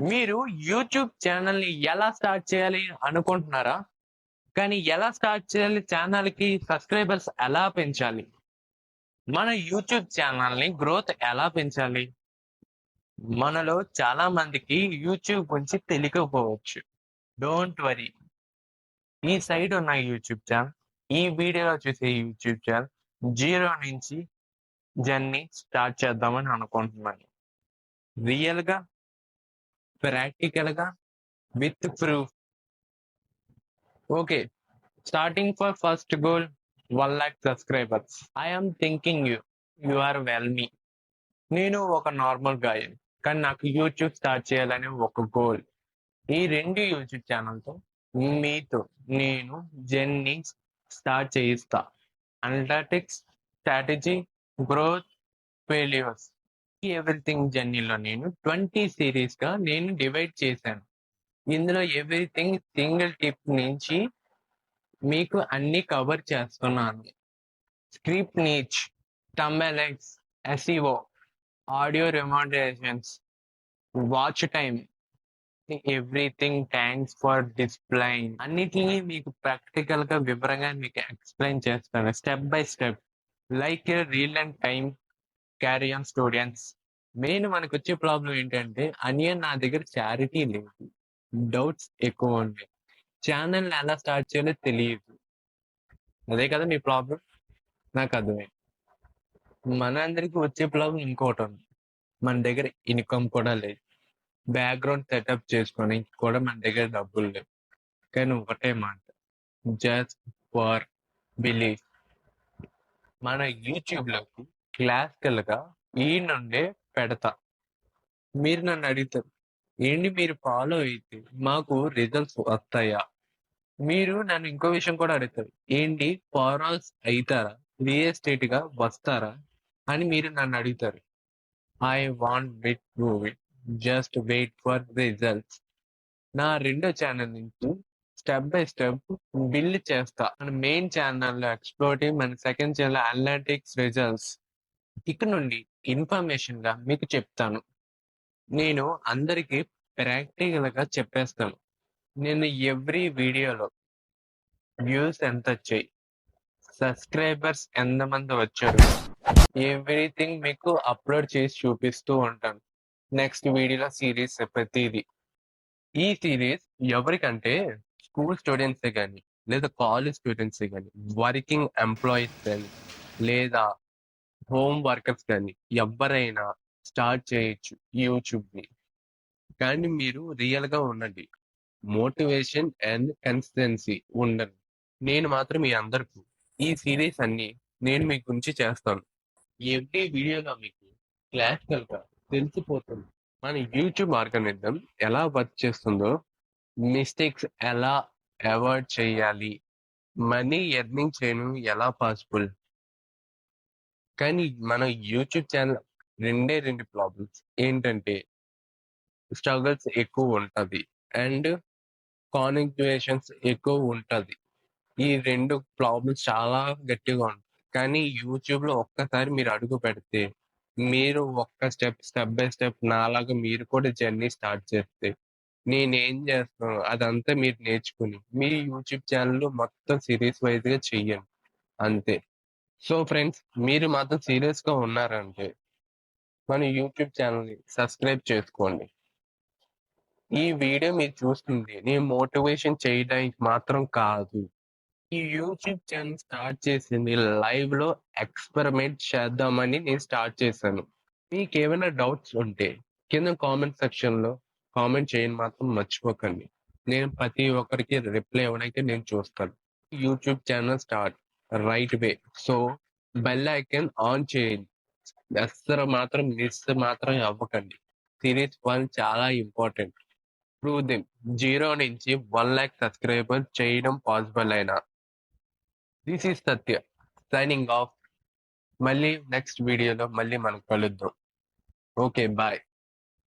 మీరు యూట్యూబ్ ఛానల్ని ఎలా స్టార్ట్ చేయాలి అనుకుంటున్నారా? కానీ ఎలా స్టార్ట్ చేయాలి? ఛానల్కి సబ్స్క్రైబర్స్ ఎలా పెంచాలి? మన యూట్యూబ్ ఛానల్ని గ్రోత్ ఎలా పెంచాలి? మనలో చాలా మందికి యూట్యూబ్ గురించి తెలియకపోవచ్చు. డోంట్ వరీ ఈ సైడ్ ఉన్న యూట్యూబ్ ఛానల్ ఈ వీడియోలో చూసే యూట్యూబ్ ఛానల్ జీరో నుంచి జర్నీ స్టార్ట్ చేద్దామని అనుకుంటున్నాను. రియల్గా ప్రాక్టికల్గా with proof okay starting for first goal one lakh subscribers I'm thinking you you are well మీ నేను ఒక నార్మల్ గాయన్ కానీ నాకు యూట్యూబ్ స్టార్ట్ చేయాలనే ఒక గోల్ ఈ రెండు యూట్యూబ్ ఛానల్తో మీతో నేను జర్నీ స్టార్ట్ చేయిస్తా. Analytics strategy growth failures everything జర్నీలో నేను ట్వంటీ సిరీస్గా నేను డివైడ్ చేశాను. ఇందులో ఎవ్రీథింగ్ సింగిల్ టిప్ నుంచి మీకు అన్ని కవర్ చేస్తున్నాను. Script niche thumbnails SEO audio recommendations watch time everything thanks for discipline అన్నిటినీ మీకు ప్రాక్టికల్గా వివరంగా మీకు ఎక్స్ప్లెయిన్ చేస్తాను step by step like reel and time carry on students main మనకు వచ్చే ప్రాబ్లం ఏంటంటే అనియన్ నా దగ్గర చారిటీ లేదు. డౌట్స్ ఎక్కువ ఉన్నాయి. ఛానల్ ఎలా స్టార్ట్ చేయాలో తెలియదు. అదే కదా మీ ప్రాబ్లం నాకు అర్థమైంది. మనందరికీ వచ్చే ప్రాబ్లం ఇంకోటి ఉంది. మన దగ్గర ఇన్కమ్ కూడా లేదు. బ్యాక్గ్రౌండ్ సెటప్ చేసుకొని కూడా మన దగ్గర డబ్బులు లేవు. కానీ ఒకటే మాట. జస్ట్ ఫర్ బిలీఫ్ మన యూట్యూబ్ క్లాసికల్గా ఈ నుండే పెడతా. మీరు నన్ను అడుగుతారు ఏంటి మీరు ఫాలో అయితే మాకు రిజల్ట్స్ వస్తాయా? మీరు నన్ను ఇంకో విషయం కూడా అడుగుతారు ఏంటి ఫారాల్స్ అవుతారా రియల్ ఎస్టేట్గా వస్తారా? అని మీరు నన్ను అడుగుతారు. I want with prove it just wait for results నా రెండో ఛానల్ నుంచి స్టెప్ బై స్టెప్ బిల్డ్ చేస్తా. మన మెయిన్ ఛానల్లో ఎక్స్ప్లోటివ్ మన సెకండ్ ఛానల్ అనలిటిక్స్ రిజల్ట్స్ ఇక్కడ నుండి ఇన్ఫర్మేషన్గా మీకు చెప్తాను. నేను అందరికి ప్రాక్టికల్గా చెప్పేస్తాను. నేను ఎవ్రీ వీడియోలో వ్యూస్ ఎంత వచ్చాయి? సబ్స్క్రైబర్స్ ఎంతమంది వచ్చారు? ఎవ్రీథింగ్ మీకు అప్లోడ్ చేసి చూపిస్తూ ఉంటాను. నెక్స్ట్ వీడియోలో సిరీస్ ప్రతిది. ఈ సిరీస్ ఎవరికంటే స్కూల్ స్టూడెంట్సే కానీ లేదా కాలేజ్ స్టూడెంట్సే కానీ వర్కింగ్ ఎంప్లాయీస్ కానీ లేదా హోమ్ వర్కర్స్ కానీ ఎవరైనా స్టార్ట్ చేయొచ్చు యూట్యూబ్ని. కానీ మీరు రియల్గా ఉండండి. మోటివేషన్ అండ్ కన్సిస్టెన్సీ ఉండండి నేను మాత్రం మీ అందరికీ ఈ సిరీస్ అన్ని నేను మీ గురించి చేస్తాను. ఎవ్రీ వీడియోలో మీకు క్లాసికల్గా తెలిసిపోతుంది. మన యూట్యూబ్ ఆర్గనిజం ఎలా వర్క్ చేస్తుందో మిస్టేక్స్ ఎలా అవాయిడ్ చేయాలి మనీ ఎర్నింగ్ చేయడం ఎలా పాసిబుల్? కానీ మన యూట్యూబ్ ఛానల్ రెండే రెండు ప్రాబ్లమ్స్ ఏంటంటే స్ట్రగుల్స్ ఎక్కువ ఉంటుంది అండ్ కాన్విక్యుయేషన్స్ ఎక్కువ ఉంటుంది. ఈ రెండు ప్రాబ్లమ్స్ చాలా గట్టిగా ఉంటాయి. కానీ యూట్యూబ్లో ఒక్కసారి మీరు అడుగు పెడితే మీరు ఒక్క స్టెప్ స్టెప్ బై స్టెప్ నాలాగా మీరు కూడా జర్నీ స్టార్ట్ చేస్తే నేనేం చేస్తాను? అదంతా మీరు నేర్చుకుని మీ యూట్యూబ్ ఛానల్ మొత్తం సిరీస్ వైజ్గా చెయ్యండి. అంతే. సో ఫ్రెండ్స్ మీరు మాత్రం సీరియస్గా ఉన్నారంటే మన యూట్యూబ్ ఛానల్ని సబ్స్క్రైబ్ చేసుకోండి. ఈ వీడియో మీరు చూస్తుంది నేను మోటివేషన్ చేయడానికి మాత్రం కాదు. ఈ యూట్యూబ్ ఛానల్ స్టార్ట్ చేసింది లైవ్లో ఎక్స్పెరిమెంట్ చేద్దామని నేను స్టార్ట్ చేశాను. మీకు ఏమైనా డౌట్స్ ఉంటే కింద కామెంట్ సెక్షన్లో కామెంట్ చేయని మాత్రం మర్చిపోకండి. నేను ప్రతి ఒక్కరికి రిప్లై ఇవ్వడానికి నేను చూస్తాను. YouTube channel start right way so bell icon on చేయండి అస్సలు మాత్రం మిస్ మాత్రం అవ్వకండి. సిరీస్ వన్ చాలా ఇంపార్టెంట్ ప్రూవ్ దిమ్ జీరో నుంచి వన్ ల్యాక్ సబ్స్క్రైబర్ చేయడం పాసిబుల్ అయినా. This is Satya signing off మళ్ళీ నెక్స్ట్ వీడియోలో మళ్ళీ మనం కలుద్దాం. Okay bye